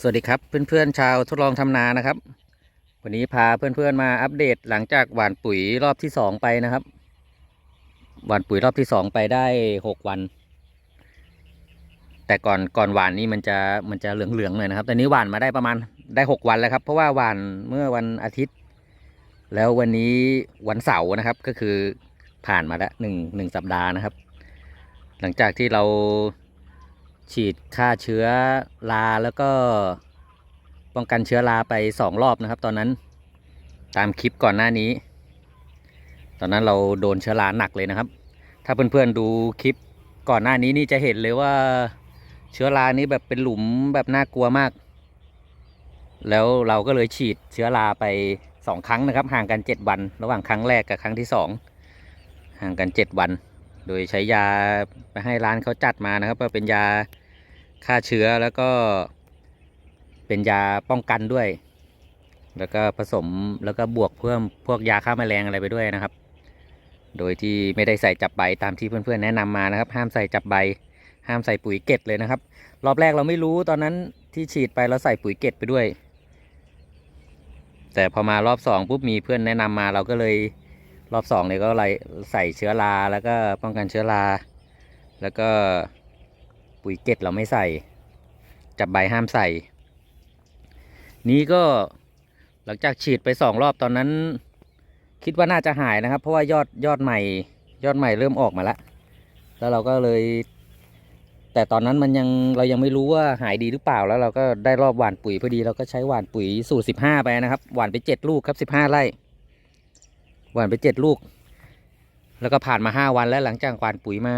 สวัสดีครับเพื่อนๆชาวทดลองทำนานะครับ วันนี้พาเพื่อนๆมาอัปเดตหลังจากหว่านปุ๋ยรอบที่สองไปนะครับ หว่านปุ๋ยรอบที่สองไปได้หกวัน แต่ก่อนก่อนหว่านนี่มันจะมันจะเหลืองๆหน่อยนะครับแต่นี้หว่านมาได้ประมาณได้หกวันแล้วครับ เพราะว่าหว่านเมื่อวันอาทิตย์ แล้ววันนี้วันเสาร์นะครับก็คือผ่านมาแล้วหนึ่งหนึ่งสัปดาห์นะครับ หลังจากที่เรา ฉีดฆ่าเชื้อราแล้วก็ป้องกันเชื้อราไปสองรอบนะครับ ตอนนั้นตามคลิปก่อนหน้านี้ ตอนนั้นเราโดนเชื้อราหนักเลยนะครับ ถ้าเพื่อนๆดูคลิปก่อนหน้านี้นี่จะเห็นเลยว่าเชื้อรานี้แบบเป็นหลุมแบบน่ากลัวมาก แล้วเราก็เลยฉีดเชื้อราไปสองครั้งนะครับ ห่างกันเจ็ดวัน ระหว่างครั้งแรกกับครั้งที่สองห่างกันเจ็ดวัน โดยใช้ยาไปให้ร้านเขาจัดมานะครับก็เป็นยา ฆ่าเชื้อแล้วก็เป็นยาป้องกันด้วย แล้วก็ผสมแล้วก็บวกเพิ่มพวกยาฆ่าแมลงอะไรไปด้วยนะครับ โดยที่ไม่ได้ใส่จับใบตามที่เพื่อนๆแนะนำมานะครับ ห้ามใส่จับใบ ห้ามใส่ปุ๋ยเกล็ดเลยนะครับ รอบแรกเราไม่รู้ตอนนั้นที่ฉีดไปเราใส่ปุ๋ยเกล็ดไปด้วย แต่พอมารอบสองปุ๊บมีเพื่อนแนะนำมาเราก็เลยรอบสองเนี่ยก็ไลใส่เชื้อราแล้วก็ป้องกันเชื้อราแล้วก็ ปุ๋ยเกล็ดเราไม่ใส่ จับใบห้ามใส่ นี้ก็หลังจากฉีดไปสองรอบตอนนั้น คิดว่าน่าจะหายนะครับ เพราะว่ายอดยอดใหม่ ยอดใหม่เริ่มออกมาแล้วแล้วเราก็เลย แต่ตอนนั้นมันยังเรายังไม่รู้ว่าหายดีหรือเปล่าแล้ว เราก็ได้รอบหว่านปุ๋ยพอดีเราก็ใช้หว่านปุ๋ยสูตรสิบห้าไปนะครับ หว่านไปเจ็ดลูกครับสิบห้าไร่หว่านไปเจ็ดลูก แล้วก็ผ่านมาห้าวันแล้วหลังจากหว่านปุ๋ยมา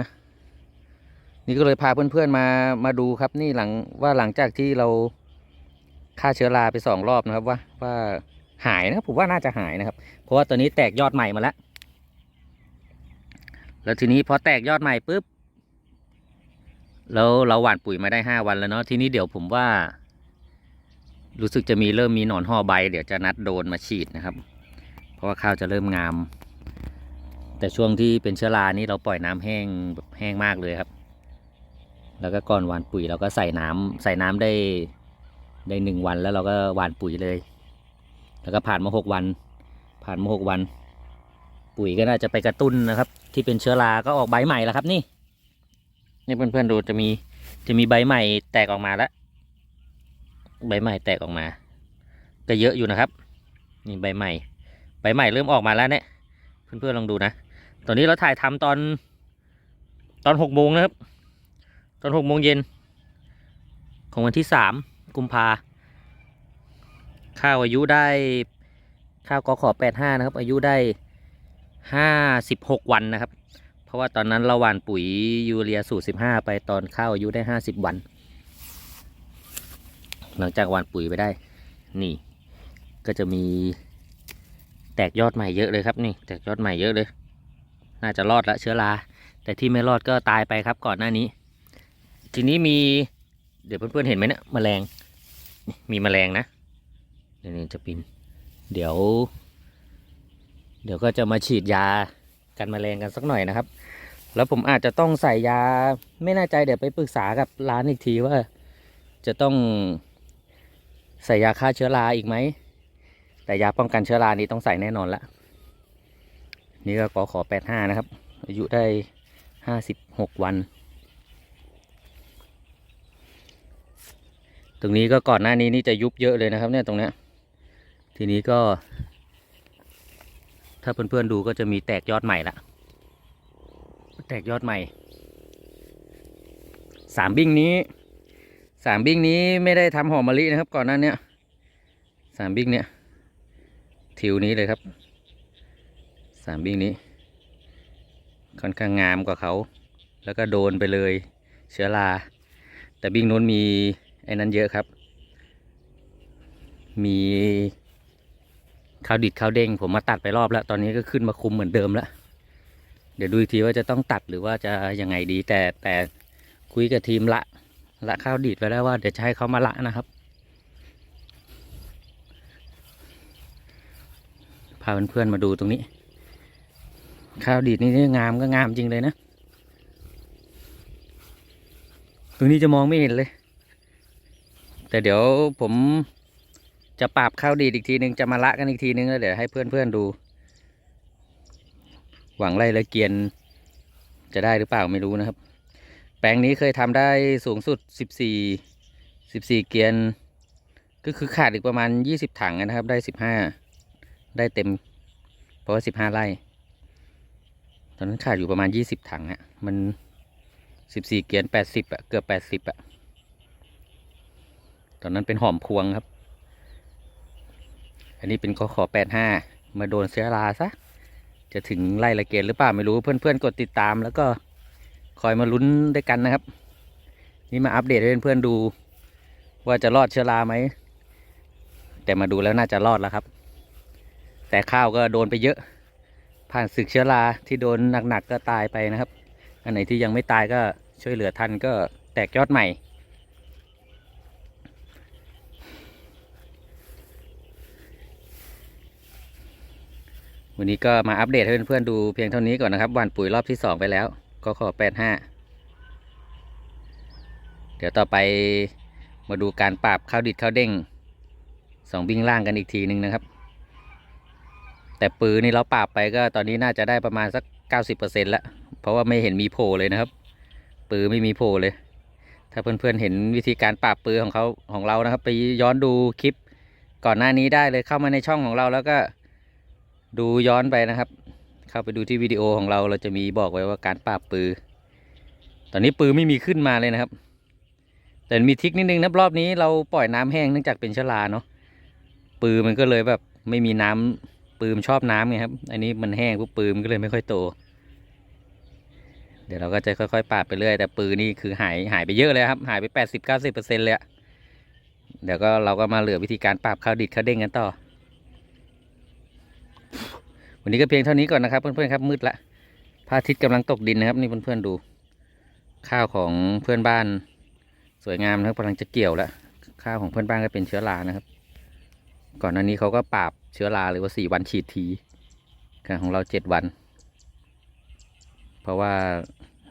นี่ก็เลยพาเพื่อนๆมามาดูครับนี่หลังว่าหลังจากที่เราฆ่าเชื้อราไปสองรอบนะครับว่าว่าหายนะผมว่าน่าจะหายนะครับ เพราะว่าตอนนี้แตกยอดใหม่มาแล้วแล้วทีนี้พอแตกยอดใหม่ปุ๊บแล้วเราหว่านปุ๋ยมาได้ห้าวันแล้วเนาะทีนี้เดี๋ยวผมว่า รู้สึกจะมีเริ่มมีหนอนห่อใบ เดี๋ยวจะนัดโดนมาฉีดนะครับ เพราะว่าข้าวจะเริ่มงาม แต่ช่วงที่เป็นเชื้อรานี่เราปล่อยน้ำแห้งแบบแห้งมากเลยครับ แล้วก็ก่อนหวานปุ๋ยเราก็ใส่น้ำใส่น้ำได้ได้หนึ่งวันแล้วเราก็หว่านปุ๋ยเลย แล้วก็ผ่านมาหกวัน ผ่านมาหกวัน ปุ๋ยก็น่าจะไปกระตุ้นนะครับ ที่เป็นเชื้อราก็ออกใบใหม่แล้วครับนี่นี่เพื่อนๆดูจะมีจะมีใบใหม่แตกออกมาแล้วใบใหม่แตกออกมา ก็เยอะอยู่นะครับ นี่ใบใหม่ ใบใหม่เริ่มออกมาแล้วเนี่ยเพื่อนๆลองดูนะตอนนี้เราถ่ายทำตอนตอนหกโมงนะครับ ตอนหกโมงเย็น ของวันที่สามกุมภาข้าวอายุได้ข้าวกอขอแปดห้านะครับ อายุได้ห้าสิบหกวันนะครับ เพราะว่าตอนนั้นเราหว่านปุ๋ยยูเรียสูตรสิบห้าไปตอนข้าวอายุได้ห้าสิบวัน หลังจากหว่านปุ๋ยไปได้ นี่ ก็จะมีแตกยอดใหม่เยอะเลยครับนี่ แตกยอดใหม่เยอะเลย น่าจะรอดละเชื้อราแต่ที่ไม่รอดก็ตายไปครับก่อนหน้านี้ ทีนี้มีเดี๋ยวเพื่อนๆเห็นไหมเนะี่ยแมลงมีแมลงนะนี้จะปินเดี๋ยว เดี๋ยวก็จะมาฉีดยากันแมลงกันสักหน่อยนะครับ แล้วผมอาจจะต้องใส่ยาไม่แน่ใจเดี๋ยวไปปรึกษากับร้านอีกทีว่า จะต้องใส่ยาฆ่าเชื้อราอีกไหมแต่ยาป้องกันเชื้อรานี้ต้องใส่แน่นอนละนี่ก็ขอขอแปดห้านะครับ อายุได้ห้าสิบหกวัน ตรงนี้ก็ก่อนหน้านี้นี่จะยุบเยอะเลยนะครับ เนี่ยตรงเนี้ยทีนี้ก็ ถ้าเพื่อนๆดูก็จะมีแตกยอดใหม่ละแตกยอดใหม่สามบิ้งนี้สามบิ้งนี้ไม่ได้ทำหอมมะลินะครับ ก่อนหน้าเนี้ยสามบิ้งเนี้ยทิวนี้เลยครับสามบิ้งนี้ ค่อนข้างงามกว่าเขา แล้วก็โดนไปเลย เชื้อรา แต่บิ้งนู้นมี ไอ้นั้นเยอะครับ มีข้าวดิดข้าวเด้งผมมาตัดไปรอบแล้ว ตอนนี้ก็ขึ้นมาคุมเหมือนเดิมแล้ว เดี๋ยวดูทีว่าจะต้องตัดหรือว่าจะยังไงดีแต่แต่คุยกับทีมละ ละข้าวดิดไปแล้วว่าเดี๋ยวจะให้เขามาละนะครับพาเพื่อนๆมาดูตรงนี้ ข้าวดีดนี่งามก็งามจริงเลยนะ ตรงนี้จะมองไม่เห็นเลย แต่เดี๋ยวผมจะปรับข้าวดีดอีกทีนึงจะมาละกันอีกทีนึงแล้วเดี๋ยวให้เพื่อนๆดู หวังไล่ละเกียน จะได้หรือเปล่าไม่รู้นะครับ แปลงนี้เคยทำได้สูงสุด 14 14 เกียน ก็คือขาดอีกประมาณ 20 ถังนะครับ ได้ 15 ได้เต็ม เพราะว่า 15 ไร่ตอนนั้นขาดอยู่ประมาณ 20 ถังอะ่ะมัน 14 เกียน 80อะ่ะเกือบ 80อะ่ะ ตอนนั้นเป็นหอมพวงครับ อันนี้เป็นกขอ85มาโดนเสียราซะ จะถึงไล่ละเกณฑ์หรือเปล่าไม่รู้เพื่อนๆกดติดตาม แล้วก็คอยมาลุ้นด้วยกันนะครับ นี่มาอัปเดตให้เพื่อนๆดู ว่าจะรอดเชื้อราไหม แต่มาดูแล้วน่าจะรอดแล้วครับ แต่ข้าวก็โดนไปเยอะ ผ่านศึกเชื้อราที่โดนหนักๆก็ตายไปนะครับ อันไหนที่ยังไม่ตายก็ช่วยเหลือทันก็แตกยอดใหม่ วันนี้ก็มาอัปเดตให้เพื่อนๆดูเพียงเท่านี้ก่อนนะครับหวันปุ๋ยรอบที่สองไปแล้ว ก็ขอแปดห้าเดี๋ยวต่อไปมาดูการปราบข้าวดิดข้าวเด้งสองบิ้งล่างกันอีกทีหนึ่งนะครับ แต่ปืนนี่เราปราบไปก็ตอนนี้น่าจะได้ประมาณสักเก้าสิบเปอร์เซ็นต์แล้ว เพราะว่าไม่เห็นมีโผล่เลยนะครับ ปืนไม่มีโผล่เลย ถ้าเพื่อนๆเห็นวิธีการปราบปืนของเขาของเรานะครับ ไปย้อนดูคลิปก่อนหน้านี้ได้เลยเข้ามาในช่องของเราแล้วก็ ดูย้อนไปนะครับ เข้าไปดูที่วิดีโอของเราเราจะมีบอกไว้ว่าการปราบปือ ตอนนี้ปือไม่มีขึ้นมาเลยนะครับ แต่มีทิกนิดนึงนะรอบนี้เราปล่อยน้ำแห้งเนื่องจากเป็นชลาเนาะปือมันก็เลยแบบไม่มีน้ำปืมนชอบน้ำไงครับ อันนี้มันแห้งปุ๊บปืมนก็เลยไม่ค่อยโต เดี๋ยวเราก็จะค่อยๆปราบไปเรื่อยแต่ปือนี่คือหายหายไปเยอะเลยครับ หายไปแปดสิบเก้าสิบเปอร์เซ็นต์เลย เดี๋ยวก็เราก็มาเหลือวิธีการปราบข้าวดิดข้าวเด้งกันต่อ วันนี้ก็เพียงเท่านี้ก่อนนะครับเพื่อนๆครับมืดละพระอาทิตย์กำลังตกดินนะครับ นี่เพื่อนๆดู ข้าวของเพื่อนบ้าน สวยงามนะครับกำลังจะเกี่ยวแล้วข้าวของเพื่อนบ้านก็เป็นเชื้อรานะครับ ก่อนหน้านี้เขาก็ปราบเชื้อราเลยว่าสี่วันฉีดทีการของเราเจ็ดวัน เพราะว่า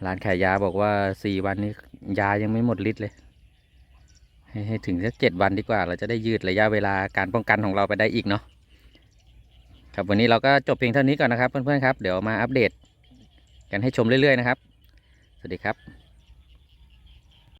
ร้านขายยาบอกว่าสี่วันนี้ยายังไม่หมดฤทธิ์เลยใหให้ถึงสักเจ็ดวันดีกว่า เราจะได้ยืดระยะเวลาการป้องกันของเราไปได้อีกเนาะ ครับวันนี้เราก็จบเพียงเท่านี้ก่อนนะครับเพื่อนๆครับ เดี๋ยวมาอัปเดตกันให้ชมเรื่อยๆนะครับ สวัสดีครับ